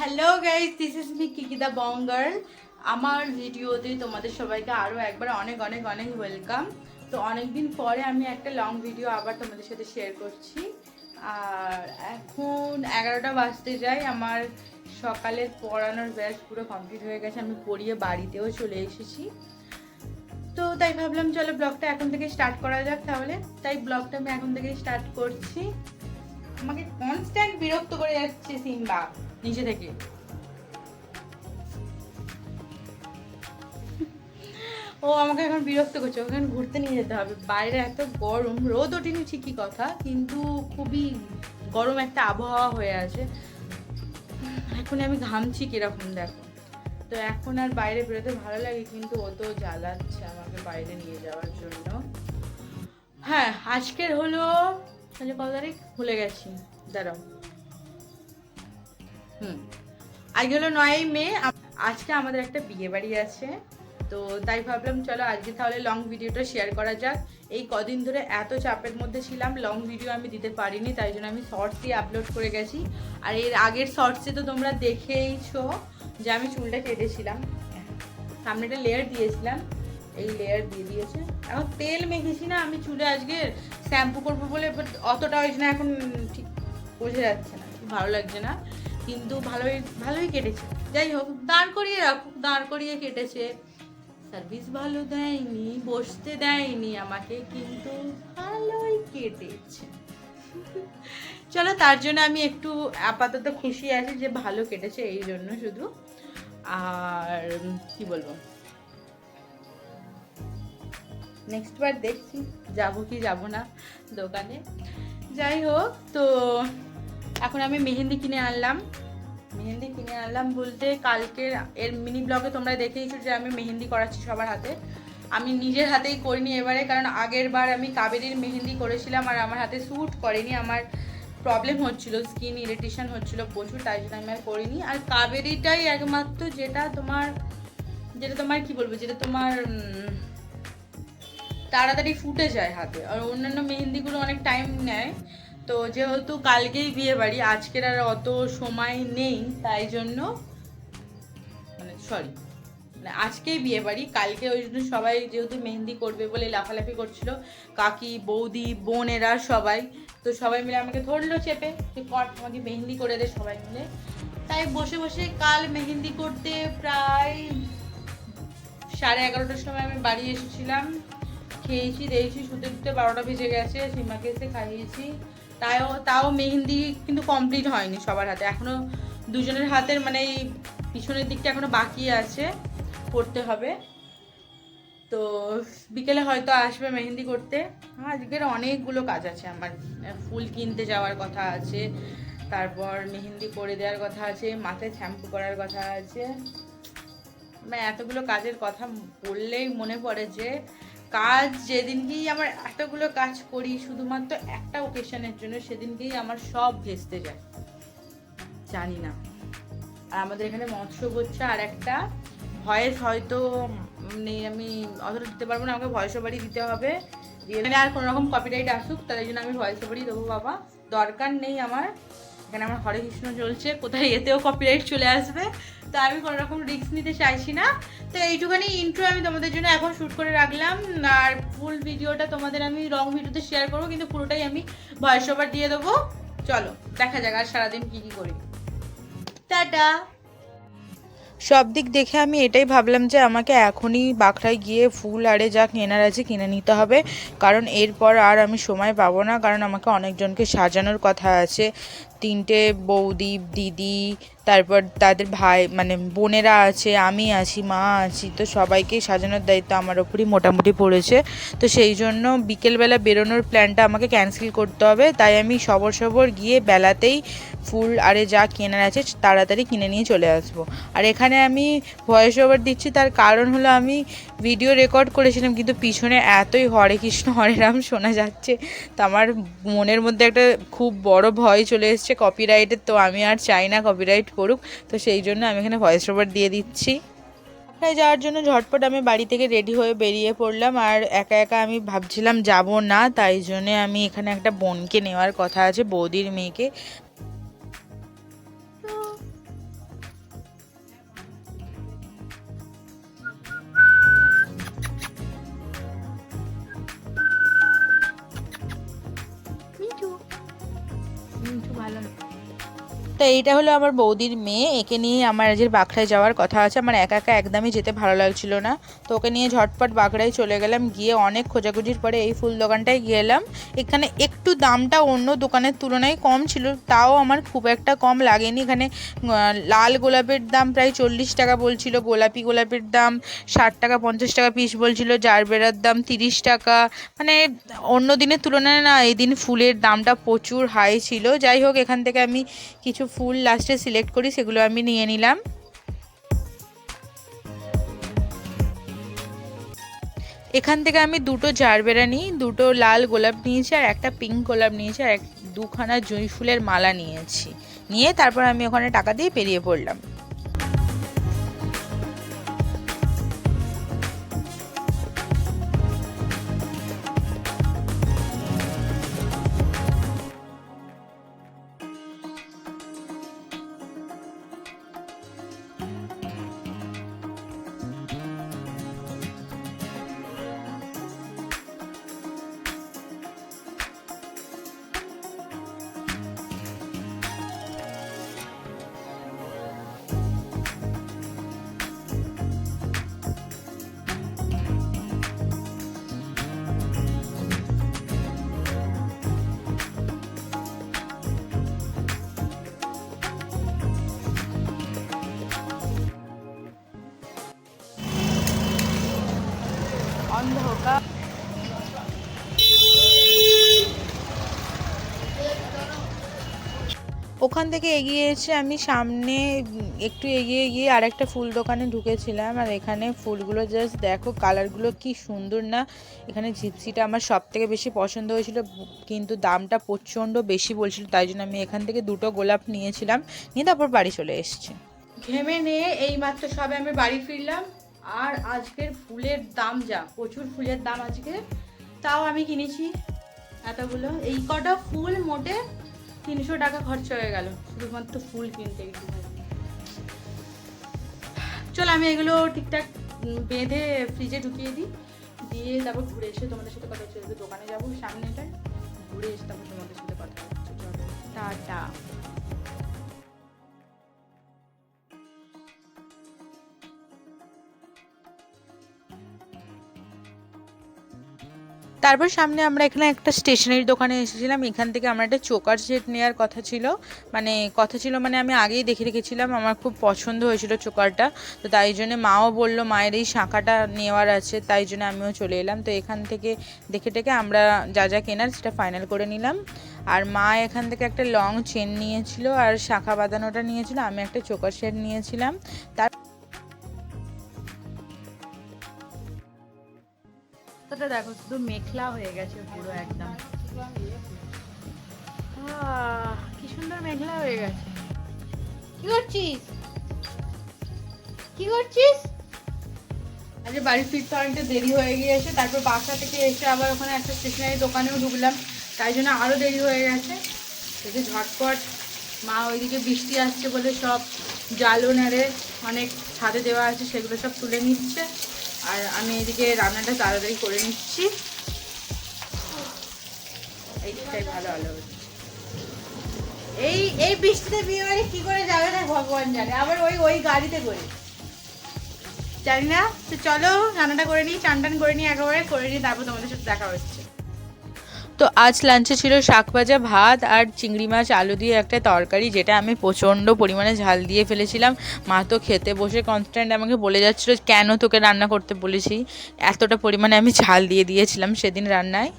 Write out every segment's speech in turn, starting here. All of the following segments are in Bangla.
Hello guys this is me Kikida বঙ্গার আমার ভিডিওতে তোমাদের সবাইকে আরও একবার অনেক অনেক অনেক ওয়েলকাম তো অনেকদিন পরে আমি একটা লং ভিডিও আবার তোমাদের সাথে শেয়ার করছি। আর এখন এগারোটা বাজতে যাই আমার সকালে পড়ানোর ব্যাচ পুরো কমপ্লিট হয়ে গেছে। আমি পড়িয়ে বাড়িতেও চলে এসেছি। তো তাই ভাবলাম, চলো ব্লগটা এখন থেকে স্টার্ট করা যাক তাহলে। তাই ব্লগটা আমি এখন থেকে স্টার্ট করছি। আমাকে কনস্ট্যান্ট বিরক্ত করে যাচ্ছে সিম্বা। নিচে থেকে। ও আমাকে এখন বিরক্ত করছে ওখানে ঘুরতে নিয়ে যেতে হবে। বাইরে এত গরম, রোদ ওঠেনি ঠিকই কথা, কিন্তু খুবই গরম একটা আবহাওয়া হয়ে আছে। এখন আমি ঘামছি কীরকম, দেখো। তো এখন আর বাইরে বেরোতে ভালো লাগে, কিন্তু ও তো জ্বালাচ্ছে আমাকে বাইরে নিয়ে যাওয়ার জন্য। হ্যাঁ আজকের হলো তাহলে কত তারিখ? ভুলে গেছি। দাঁড়াও। হুম। আজকে হলো নয়ই মে আজকে আমাদের একটা বিয়ে বাড়ি আছে। তো তাই ভাবলাম, চলো আজকে তাহলে লং ভিডিওটা শেয়ার করা যাক। এই কদিন ধরে এত চাপের মধ্যে ছিলাম লং ভিডিও আমি দিতে পারিনি, তাই জন্য আমি শর্টসই আপলোড করে গেছি। আর এর আগের শর্টসে তো তোমরা দেখেইছো যে আমি চুলটা কেটেছিলাম। সামনে একটা লেয়ার দিয়েছিলাম, এই লেয়ার দিয়ে দিয়েছে। এখন তেল মেখেছি না, আমি চুলে আজকে শ্যাম্পু করব বলে অতটা হয়েছে না, এখন ঠিক বোঝা যাচ্ছে না, ভালো লাগছে না। কিন্তু ভালোই ভালোই কেটেছে। যাই হোক, দাঁড় করিয়ে রাখুক দাঁড় করিয়ে কেটেছে। সার্ভিস ভালো দেয়নি, বসতে দেয়নি আমাকে, কিন্তু ভালোই কেটেছে। চলো, তার জন্য আমি একটু আপাতত খুশি আছি যে ভালো কেটেছে, এই জন্য শুধু। আর, কি বলব? নেক্সট বার দেখছি, যাব কি যাব না দোকানে। যাই হোক, তো এখন আমি মেহেন্দি কিনে আনলাম। মেহেন্দি কিনে আনলাম বলতে কালকে এর মিনি ব্লগে তোমরা দেখেইছো যে আমি মেহেন্দি করাচ্ছি সবার হাতে। আমি নিজের হাতেই করিনি এবারে, কারণ আগের বার আমি কাবেরির মেহেন্দি করেছিলাম আর আমার হাতে স্যুট করেনি, আমার প্রবলেম হচ্ছিল স্কিন ইরিটেশন হচ্ছিল প্রচুর, তাই জন্য আমি আর করিনি। আর কাবেরিটাই একমাত্র যেটা তোমার যেটা তোমার কি বলব, যেটা তোমার তাড়াতাড়ি ফুটে যায় হাতে। আর অন্যান্য মেহেন্দিগুলো অনেক টাইম নেয়। তো যেহেতু কালকেই বিয়ে বাড়ি, আজকের আর অত সময় নেই, তাই জন্য মানে সরি মানে আজকেই বিয়ে বাড়ি, কালকে ওই জন্য সবাই যেহেতু মেহেন্দি করবে বলে লাফালাফি করছিল, কাকি, বৌদি, বোনেরা সবাই, তো সবাই মিলে আমাকে ধরলো চেপে, যে কর আমাকে মেহেন্দি করে দে সবাই মিলে। তাই বসে বসে কাল মেহেন্দি করতে প্রায় সাড়ে এগারোটার সময় আমি বাড়ি এসেছিলাম, খেয়েছি, দিয়েছি, শুতে শুতে বারোটা বেজে গেছে সীমাকে এসে খাইয়েছি। তাও তাও মেহেন্দি কিন্তু কমপ্লিট হয়নি সবার হাতে। এখনও দুজনের হাতের মানে এই পিছনের দিকটা এখনও বাকি আছে, করতে হবে। তো বিকেলে হয়তো আসবে মেহেন্দি করতে। আজকের অনেকগুলো কাজ আছে আমার। ফুল কিনতে যাওয়ার কথা আছে, তারপর মেহেন্দি করে দেওয়ার কথা আছে, মাথায় শ্যাম্পু করার কথা আছে। মানে এতগুলো কাজের কথা বললেই মনে পড়ে যে কাজ যেদিনকেই আমার এতগুলো কাজ করি, শুধুমাত্র একটা ওকেশনের জন্য সেদিনকেই আমার সব ভেস্তে যায়। জানি না। আর আমাদের এখানে মৎস্য করছে আর একটা ভয়েস হয়তো নেই আমি অতটা দিতে পারব না, আমাকে ভয়েস ওভারই দিতে হবে। এখানে আর কোনো রকম কপিরাইট আসুক তাই জন্য আমি ভয়েস ওভারই দেবো, বাবা। দরকার নেই আমার। এখানে আমার হরে কৃষ্ণ চলছে কোথায় এতেও কপিরাইট চলে আসবে। তো আমি কোনো রকম রিস্ক নিতে চাইছি না। তো এইটুখানি ইন্ট্রো আমি তোমাদের জন্য এখন শ্যুট করে রাখলাম। আর ফুল ভিডিওটা তোমাদের আমি রং ভিডিওতে শেয়ার করব, কিন্তু পুরোটাই আমি ভয়েস ওভার দিয়ে দেবো। চলো, দেখা যাক আর সারাদিন কী কী করি। টাটা! সব দিক দেখে আমি এটাই ভাবলাম যে আমাকে এখনই বাঁকড়ায় গিয়ে ফুল আরে যা কেনার আছে কিনে নিতে হবে। কারণ এরপর আর আমি সময় পাবো না, কারণ আমাকে অনেকজনকে সাজানোর কথা আছে। তিনটে বৌদি, দিদি, তারপর তাদের ভাই মানে বোনেরা আছে, আমি আছি, মা আছি, তো সবাইকে সাজানোর দায়িত্ব আমার ওপরই মোটামুটি পড়েছে। তো সেই জন্য বিকেলবেলা বেরোনোর প্ল্যানটা আমাকে ক্যান্সেল করতে হবে। তাই আমি সবর সবর গিয়ে বেলাতেই ফুল, আরে যা কেনার আছে তাড়াতাড়ি কিনে নিয়ে চলে আসব। আর এখানে আমি ভয়েস ওভার দিচ্ছি, তার কারণ হলো আমি ভিডিও রেকর্ড করেছিলাম, কিন্তু পিছনে এতই হরে কৃষ্ণ, হরে রাম শোনা যাচ্ছে। তো আমার মনের মধ্যে একটা খুব বড় ভয় চলে এসছে কপিরাইটের তো আমি আর চাই না কপিরাইট করুক। তো সেই জন্য আমি এখানে ভয়েস ওভার দিয়ে দিচ্ছি। বাসায় যাওয়ার জন্য ঝটপট আমি বাড়ি থেকে রেডি হয়ে বেরিয়ে পড়লাম, আর একা একা আমি ভাবছিলাম যাব না, তাই জন্যে আমি এখানে একটা বোনকে নেওয়ার কথা আছে, বৌদির মেয়েকে। 快乐。তো এইটা হলো আমার বৌদির মেয়ে। একে নিয়ে আমার আজের বাঁকড়ায় যাওয়ার কথা আছে, আমার একা একা একদমই যেতে ভালো লাগছিল না। তো ওকে নিয়ে ঝটপট বাঁকড়ায় চলে গেলাম, গিয়ে অনেক খোঁজাখুঁজির পরে এই ফুল দোকানটায় গেলাম। এখানে একটু দামটা অন্য দোকানের তুলনায় কম ছিল, তাও আমার খুব একটা কম লাগেনি। এখানে লাল গোলাপের দাম প্রায় চল্লিশ টাকা বলছিল, গোলাপি গোলাপের দাম ষাট টাকা, পঞ্চাশ টাকা পিস বলছিল, জারবেরার দাম তিরিশ টাকা। মানে অন্য দিনের তুলনায় না এই দিন ফুলের দামটা প্রচুর হাই ছিল। যাই হোক, এখান থেকে আমি কিছু ফুল লাস্টে সিলেক্ট করি, সেগুলো আমি নিয়ে নিলাম। এখান থেকে আমি দুটো জারবেরা নিই, দুটো লাল গোলাপ নিয়েছি আর একটা পিঙ্ক গোলাপ নিয়েছি আর এক দুখানা জুঁই ফুলের মালা নিয়েছি। নিয়ে তারপর আমি ওখানে টাকা দিয়ে পেরিয়ে পড়লাম। ওখান থেকে এগিয়ে এসে আমি সামনে একটু এগিয়ে গিয়ে আরেকটা ফুল দোকানে ঢুকেছিলাম। আর এখানে ফুলগুলো জাস্ট দেখো কালারগুলো কি সুন্দর না। এখানে জিপসিটা আমার সব থেকে বেশি পছন্দ হয়েছিল, কিন্তু দামটা প্রচণ্ড বেশি বলছিল, তাই জন্য আমি এখান থেকে দুটো গোলাপ নিয়েছিলাম। নিয়ে তারপর বাড়ি চলে এসেছি। ঘেমে নিয়ে এই মাত্র সবে আমি বাড়ি ফিরলাম। আর আজকের ফুলের দাম যা, প্রচুর ফুলের দাম আজকে। তাও আমি কিনেছি এতগুলো। এই কটা ফুল মোটে তিনশো টাকা খরচা হয়ে গেল। শুধুমাত্র ফুল কিনতে চলো, আমি এগুলো ঠিকঠাক বেঁধে ফ্রিজে ঢুকিয়ে দিই। দিয়ে তারপর ঘুরে এসে তোমাদের সাথে কথা হচ্ছে দোকানে যাব, সামনেটায়। ঘুরে এসে তারপর তোমাদের সাথে কথা হচ্ছে চলো, টাটা। তারপর সামনে আমরা এখানে একটা স্টেশনারি দোকানে এসেছিলাম। এখান থেকে আমার একটা চোকার সেট নেওয়ার কথা ছিল। মানে কথা ছিল মানে আমি আগেই দেখে রেখেছিলাম, আমার খুব পছন্দ হয়েছিল চোকারটা। তো তাই জন্য মাও বলল, মায়ের এই শাঁখাটা নেওয়ার আছে। তাই জন্য আমিও চলে এলাম। তো এখান থেকে দেখে টেকে আমরা যা যা কেনার সেটা ফাইনাল করে নিলাম। আর মা এখান থেকে একটা লং চেন নিয়েছিল আর শাঁখা বাঁধানোটা নিয়েছিল। আমি একটা চোকার সেট নিয়েছিলাম। তার রাস্তাটা দেখো, শুধু মেঘলা হয়ে গেছে পুরো একদম। কি সুন্দর মেঘলা হয়ে গেছে। কি করছিস? কি করছিস? আজকে বাড়ি ফিরতে অনেকটা দেরি হয়ে গিয়েছে, তারপর বাসা থেকে এসে আবার ওখানে একটা স্টেশনারি দোকানেও ঢুকলাম, তাই জন্য আরও দেরি হয়ে গেছে। যে ঝটপট মা ওইদিকে বৃষ্টি আসছে বলে সব জালও নেড়ে অনেক ছাদে দেওয়া আছে, সেগুলো সব তুলে নিচ্ছে। আর আমি এদিকে রান্নাটা তাড়াতাড়ি করে নিচ্ছি। এইটাই ভালো আলো এই এই বৃষ্টিতে বিয়ে বাড়ি কি করে যাবে না ভগবান জানে। আবার ওই ওই গাড়িতে করে। জানি না, তো চলো রান্নাটা করে নিই, চান টান করে নিই, একেবারে করে নিই তারপর তোমাদের সাথে দেখা হচ্ছে। তো আজ লাঞ্চে ছিল শাক ভাজা, ভাত আর চিংড়ি মাছ, আলু দিয়ে একটা তরকারি, যেটা আমি প্রচণ্ড পরিমাণে ঝাল দিয়ে ফেলেছিলাম। মা তো খেতে বসে কনস্ট্যান্ট আমাকে বলে যাচ্ছিল, কেন তোকে রান্না করতে বলেছি? এতটা পরিমাণে আমি ঝাল দিয়ে দিয়েছিলাম সেদিন রান্নায়।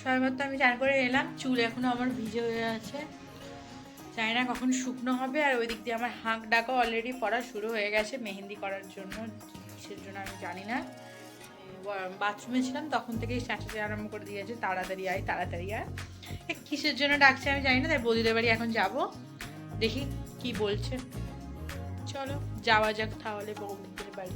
সবাই মতো আমি চান করে এলাম, চুল এখনও আমার ভিজে হয়ে আছে। জানি না কখন শুকনো হবে, আর ওই দিক দিয়ে আমার হাঁক ডাকা অলরেডি পড়া শুরু হয়ে গেছে, মেহেন্দি করার জন্য, কিসের জন্য আমি জানি না। বাথরুমে ছিলাম, তখন থেকেই চেঁচাতে আরম্ভ করে দিয়েছে, তাড়াতাড়ি আয় তাড়াতাড়ি আয়। কিসের জন্য ডাকছে আমি জানি না, তাই বৌদিদের বাড়ি এখন যাব। দেখি কি বলছে। চলো, যাওয়া যাক তাহলে বৌদিদের বাড়ি।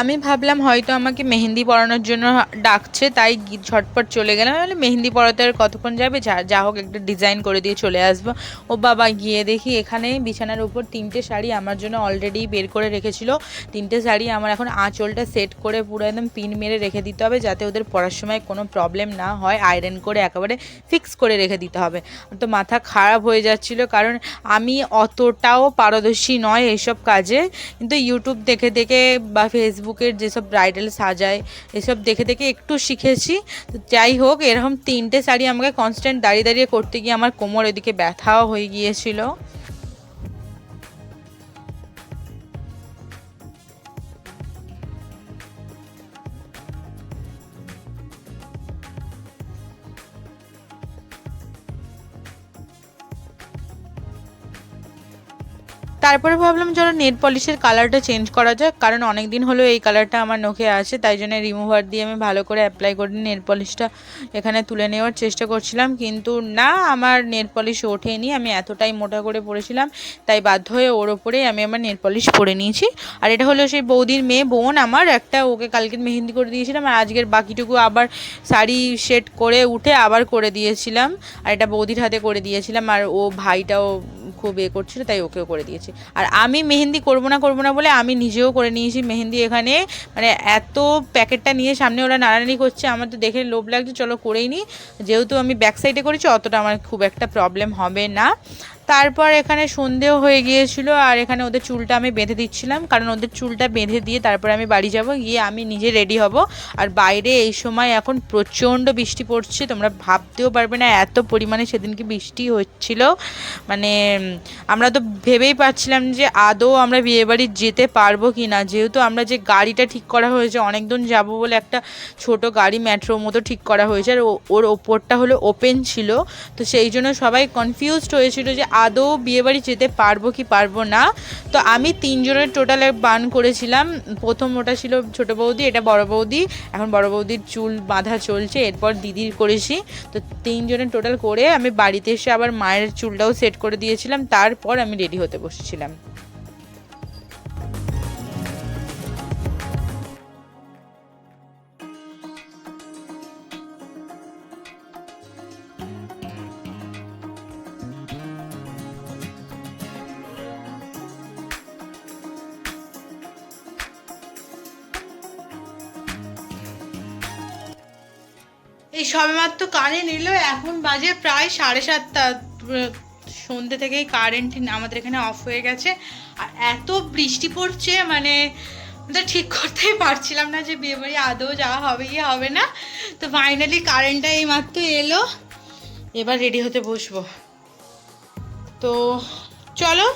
আমি ভাবলাম হয়তো আমাকে মেহেন্দি পরানোর জন্য ডাকছে, তাই ঝটপট চলে গেলাম। বলে মেহেন্দি পরাতে আর কতক্ষণ যাবে? যা হোক, একটা ডিজাইন করে দিয়ে চলে আসব। ও বাবা গিয়ে দেখি এখানে বিছানার উপর তিনটে শাড়ি আমার জন্য অলরেডি বের করে রেখেছিল। তিনটে শাড়ি আমার এখন আঁচলটা সেট করে পুরো একদম পিন মেরে রেখে দিতে হবে, যাতে ওদের পড়ার সময় কোনো প্রবলেম না হয়। আয়রন করে একেবারে ফিক্স করে রেখে দিতে হবে। তো মাথা খারাপ হয়ে যাচ্ছিল, কারণ আমি অতটাও পারদর্শী নয় এইসব কাজে। কিন্তু ইউটিউব দেখে দেখে বা ফেসবুকের যেসব ব্রাইডাল সাজায়, এসব দেখে দেখে একটু শিখেছি। যাই হোক, এরকম তিনটে শাড়ি আমাকে কনস্ট্যান্ট দাঁড়িয়ে দাঁড়িয়ে করতে গিয়ে আমার কোমর এদিকে ব্যথাও হয়ে গিয়েছিল। তারপরে ভাবলাম চলো নেট পলিশের কালারটা চেঞ্জ করা যাক, কারণ অনেক দিন হলো এই কালারটা আমার নখে আছে, তাই জন্য রিমুভার দিয়ে আমি ভালো করে অ্যাপ্লাই করে নেট পলিশটা এখানে তুলে নেওয়ার চেষ্টা করছিলাম, কিন্তু না, আমার নেট পলিশ ওঠেনি, আমি এতটাই মোটা করে পড়েছিলাম তাই বাধ্য হয়ে ওর ওপরেই আমি আমার নেট পলিশ পরে নিয়েছি। আর এটা হলো সেই বৌদির মেয়ে বোন আমার, একটা ওকে কালকে মেহেন্দি করে দিয়েছিলাম, আর আজকের বাকিটুকু আবার শাড়ি সেট করে উঠে আবার করে দিয়েছিলাম, আর এটা বৌদির হাতে করে দিয়েছিলাম, আর ও ভাইটাও খুব এ করছিল, তাই ওকেও করে দিয়েছি। আর আমি মেহেন্দি করব না করব না বলে আমি নিজেও করে নিয়েছি মেহেন্দি এখানে। মানে এত প্যাকেটটা নিয়ে সামনে ওরা নাড়ানি করছে, আমার তো দেখে লোভ লাগছে, চলো করেই নি। যেহেতু আমি ব্যাক সাইডে করেছি, অতটা আমার খুব একটা প্রবলেম হবে না। তারপর এখানে সন্ধেও হয়ে গিয়েছিল আর এখানে ওদের চুলটা আমি বেঁধে দিচ্ছিলাম, কারণ ওদের চুলটা বেঁধে দিয়ে তারপরে আমি বাড়ি যাব, গিয়ে আমি নিজে রেডি হব। আর বাইরে এই সময় এখন প্রচণ্ড বৃষ্টি পড়ছে, তোমরা ভাবতেও পারবে না এত পরিমাণে সেদিনকে বৃষ্টি হচ্ছিল। মানে আমরা তো ভেবেই পাচ্ছিলাম যে আদৌ আমরা বিয়েবাড়ি যেতে পারব কি না যেহেতু আমরা যে গাড়িটা ঠিক করা হয়েছে, অনেক দূর যাব বলে একটা ছোট গাড়ি মেট্রো মতো ঠিক করা হয়েছে, আর ওর ওপরটা হলো ওপেন ছিল। তো সেই জন্য সবাই কনফিউজড হয়েছিল যে আদৌ বিয়েবাড়ি যেতে পারব কি পারব না। তো আমি তিনজনের টোটাল বান করেছিলাম। প্রথম ওটা ছিল ছোট বৌদি, এটা বড় বৌদি। এখন বড় বৌদির চুল বাঁধা চলছে, এরপর দিদির করেছি। তো তিনজনের টোটাল করে আমি বাড়িতে এসে আবার মায়ের চুলটাও সেট করে দিয়েছিলাম। তারপর আমি রেডি হতে বসেছিলাম। কারেন্ট এলো এখন বাজে প্রায় সাড়ে সাতটা সন্ধ্যে থেকেই কারেন্ট আমাদের এখানে অফ হয়ে গেছে। আর এত বৃষ্টি পড়ছে মানে ঠিক করতেই পারছিলাম না যে বিয়ে বাড়ি আদৌ যাওয়া হবে কি হবে না। তো ফাইনালি কারেন্টটা এই মাত্র এলো। এবার রেডি হতে বসবো। তো চলো,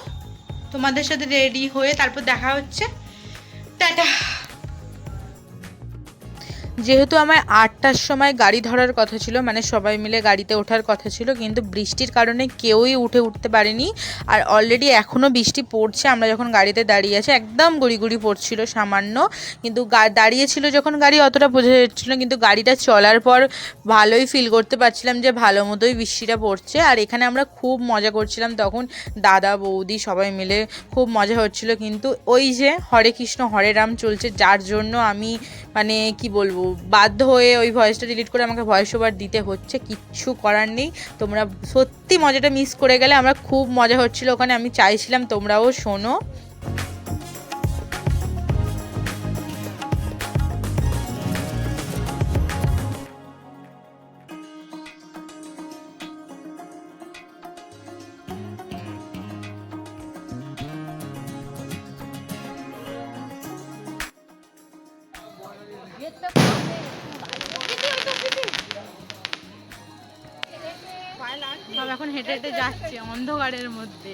তোমাদের সাথে রেডি হয়ে তারপর দেখা হচ্ছে। টাটা। যেহেতু আমার আটটার সময় গাড়ি ধরার কথা ছিল মানে সবাই মিলে গাড়িতে ওঠার কথা ছিল, কিন্তু বৃষ্টির কারণে কেউই উঠে উঠতে পারেনি। আর অলরেডি এখনও বৃষ্টি পড়ছে, আমরা যখন গাড়িতে দাঁড়িয়ে আছি, একদম গুড়ি পড়ছিল সামান্য। কিন্তু দাঁড়িয়েছিল যখন গাড়ি অতটা বোঝা যাচ্ছিল কিন্তু গাড়িটা চলার পর ভালোই ফিল করতে পারছিলাম যে ভালো মতোই বৃষ্টিটা পড়ছে। আর এখানে আমরা খুব মজা করছিলাম, তখন দাদা, বৌদি সবাই মিলে খুব মজা হচ্ছিল। কিন্তু ওই যে হরে কৃষ্ণ, হরে রাম চলছে, যার জন্য আমি মানে কি বলব বাধ্য হয়ে ওই ভয়েসটা ডিলিট করে আমাকে ভয়েস ওভার দিতে হচ্ছে, কিচ্ছু করার নেই। তোমরা সত্যি মজাটা মিস করে গেলে আমরা খুব মজা হচ্ছিল ওখানে। আমি চাইছিলাম তোমরাও শোনো। সব এখন হেঁটে হেঁটে যাচ্ছে, অন্ধকারের মধ্যে।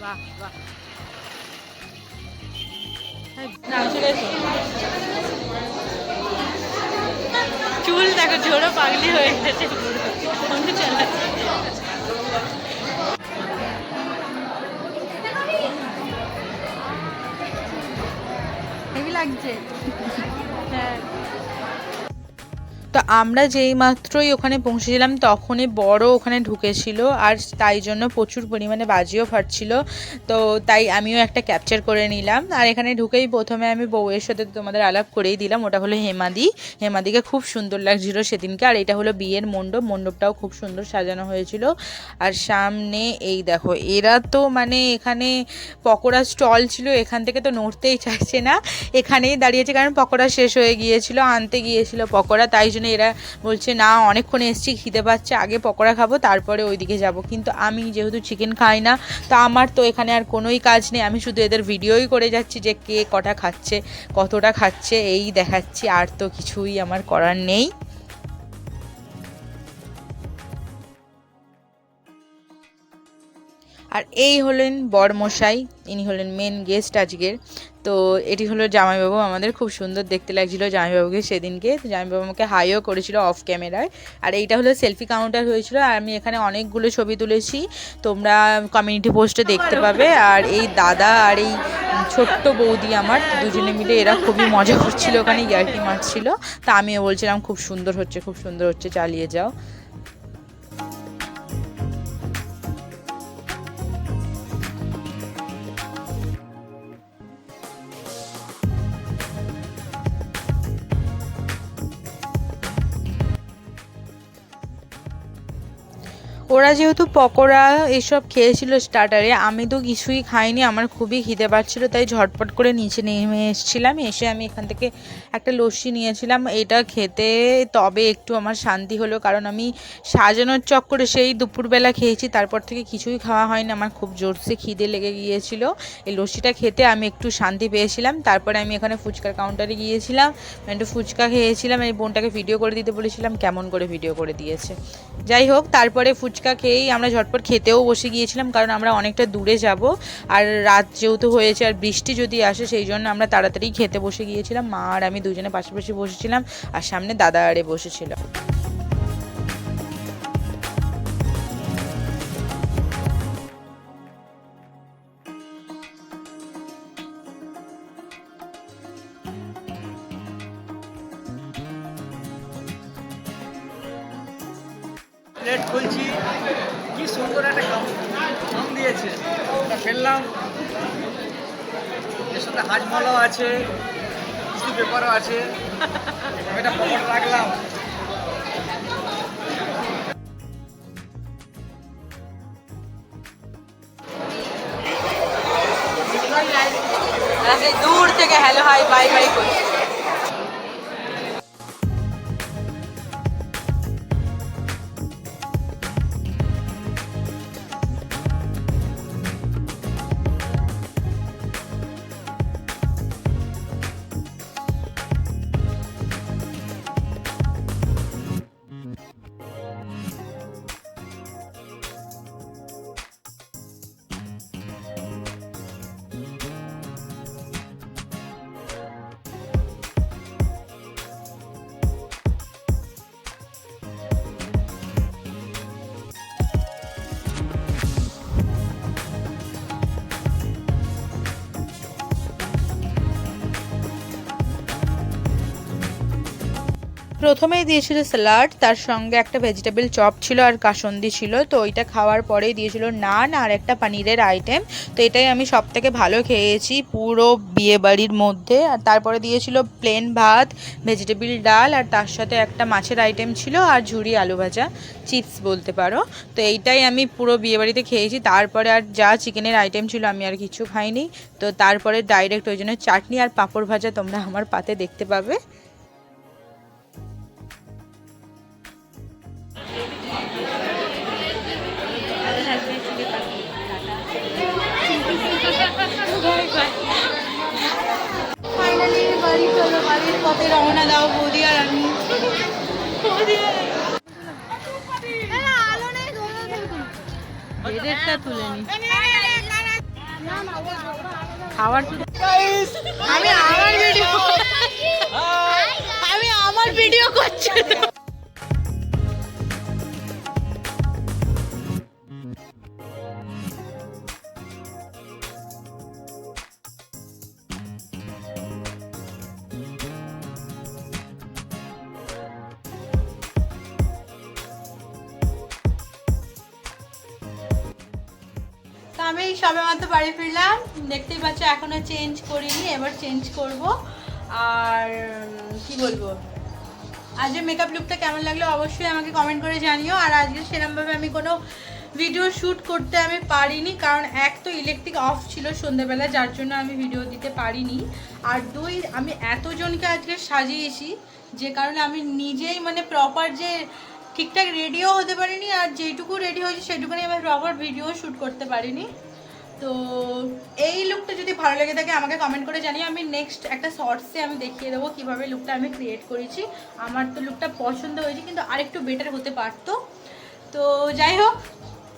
বাহ বাহ। চুল দেখো ঝোড়ো পাগলি হয়ে গেছে লাগছে? হ্যাঁ। তো আমরা যেই মাত্রই ওখানে পৌঁছেছিলাম, তখনই বড় ওখানে ঢুকেছিল আর তাই জন্য প্রচুর পরিমাণে বাজিও ফাটছিল। তো তাই আমিও একটা ক্যাপচার করে নিলাম। আর এখানে ঢুকেই প্রথমে আমি বউয়ের সাথে তোমাদের আলাপ করেই দিলাম। ওটা হলো হেমাদি। হেমাদিকে খুব সুন্দর লাগছিল সেদিনকে। আর এটা হলো বিয়ের মণ্ডপ। মণ্ডপটাও খুব সুন্দর সাজানো হয়েছিল। আর সামনে এই দেখো, এরা তো মানে এখানে পকোড়া স্টল ছিল। এখান থেকে তো নড়তেই চাইছে না। এখানেই দাঁড়িয়েছে কারণ পকোড়া শেষ হয়ে গিয়েছিল, আনতে গিয়েছিল পকোড়া। তাই জন্য এরা বলছে, না, অনেকক্ষণ এসছি, খিদে পাচ্ছে, আগে পকোড়া খাব, তারপরে ওইদিকে যাব। কিন্তু আমি যেহেতু চিকেন খাই না, তো আমার তো এখানে আর কোনোই কাজ নেই। আমি শুধু এদের ভিডিওই করে যাচ্ছি যে কে কটা খাচ্ছে, কতটা খাচ্ছে, এই দেখাচ্ছি, আর তো কিছুই আমার করার নেই। আর এই হলেন বরমশাই ইনি হলেন মেন গেস্ট আজকের। তো এটি হলো জামাইবাবু, আমাদের খুব সুন্দর দেখতে লাগছিল জামাইবাবুকে সেদিনকে। তো জামাইবাবু আমাকে হাইও করেছিল অফ ক্যামেরায় আর এইটা হলো সেলফি কাউন্টার হয়েছিল, আর আমি এখানে অনেকগুলো ছবি তুলেছি। তোমরা কমিউনিটি পোস্টে দেখতে পাবে। আর এই দাদা আর এই ছোট্ট বৌদি আমার, দুজনে মিলে এরা খুবই মজা করছিল, ওখানে ইয়ার্কি মারছিল। তা আমিও বলছিলাম, খুব সুন্দর হচ্ছে, খুব সুন্দর হচ্ছে, চালিয়ে যাও। ওরা যেহেতু পকোড়া এসব খেয়েছিল স্টার্টারে আমি তো কিছুই খাইনি, আমার খুবই খিদে পাচ্ছিলো, তাই ঝটপট করে নিচে নেমে এসেছিলাম, এসে আমি এখান থেকে একটা লস্যি নিয়েছিলাম, এটা খেতে তবে একটু আমার শান্তি হলো কারণ আমি সাজানোর চক্করে সেই দুপুরবেলা খেয়েছি, তারপর থেকে কিছুই খাওয়া হয়নি, আমার খুব জোরসে খিদে লেগে গিয়েছিল। এই লস্যিটা খেতে আমি একটু শান্তি পেয়েছিলাম, তারপরে আমি এখানে ফুচকার কাউন্টারে গিয়েছিলাম একটু ফুচকা খেয়েছিলাম, এই বোনটাকে ভিডিও করে দিতে বলেছিলাম, কেমন করে ভিডিও করে দিয়েছে। যাই হোক, তারপরে ফুচকা খেয়েই আমরা ঝটপট খেতেও বসে গিয়েছিলাম, কারণ আমরা অনেকটা দূরে যাব, আর রাত যেহেতু হয়েছে আর বৃষ্টি যদি আসে, সেই জন্য আমরা তাড়াতাড়ি খেতে বসে গিয়েছিলাম, মা আর আমি দুজনে পাশাপাশি বসেছিলাম আর সামনে দাদা আরে বসেছিল। থেকে হ্যালো হাই বাই বাই করি প্রথমেই দিয়েছিল স্যালাড, তার সঙ্গে একটা ভেজিটেবল চপ ছিল আর কাসন্দি ছিল, তো ওইটা খাওয়ার পরেই দিয়েছিল নান আর একটা পনিরের আইটেম। তো এটাই আমি সব থেকে ভালো খেয়েছি পুরো বিয়ে বাড়ির মধ্যে। আর তারপরে দিয়েছিল প্লেন ভাত, ভেজিটেবল ডাল আর তার সাথে একটা মাছের আইটেম ছিল আর ঝুড়ি আলু ভাজা, চিপস বলতে পারো। তো এইটাই আমি পুরো বিয়ে বাড়িতে খেয়েছি। তারপরে আর যা চিকেনের আইটেম ছিল আমি আর কিছু খাইনি। তো তারপরে ডাইরেক্ট ওই জন্য চাটনি আর পাঁপড় ভাজা তোমরা আমার পাতে দেখতে পাবে। রওনা দাও বৌদি আর আমি। তুলে নি। খাওয়ার আমি আমার ভিডিও আমি আমার ভিডিও করছি। দেখতেই পাচ্ছ এখনও চেঞ্জ করিনি, এবার চেঞ্জ করব। আর কি বলব? আজকে মেকআপ লুকটা কেমন লাগল অবশ্যই আমাকে কমেন্ট করে জানিও। আর আজকে সেরকমভাবে আমি কোনো ভিডিও শ্যুট করতে আমি পারিনি, কারণ এক তো ইলেকট্রিক অফ ছিল সন্ধ্যেবেলা যার জন্য আমি ভিডিও দিতে পারিনি। আর দুই, আমি এতজনকে আজকে সাজিয়েছি, যে কারণে আমি নিজেই মানে প্রপার যে ঠিকঠাক রেডিও হতে পারিনি, আর যেটুকু রেডি হয়েছে সেটুকুনি আমি প্রপার ভিডিও শ্যুট করতে পারিনি। তো এই লুকটা যদি ভালো লেগে থাকে, আমাকে কমেন্ট করে জানিয়ে আমি নেক্সট একটা শর্টসে আমি দেখিয়ে দেবো কীভাবে লুকটা আমি ক্রিয়েট করেছি। আমার তো লুকটা পছন্দ হয়েছে, কিন্তু আরেকটু বেটার হতে পারতো। তো যাই হোক,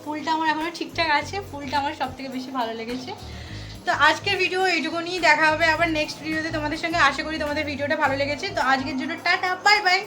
ফুলটা আমার এখনও ঠিকঠাক আছে। ফুলটা আমার সব থেকে বেশি ভালো লেগেছে। তো আজকের ভিডিও এইটুকুনি দেখা হবে আবার নেক্সট ভিডিওতে তোমাদের সঙ্গে আশা করি তোমাদের ভিডিওটা ভালো লেগেছে। তো আজকের জন্য টাটা বাই বাই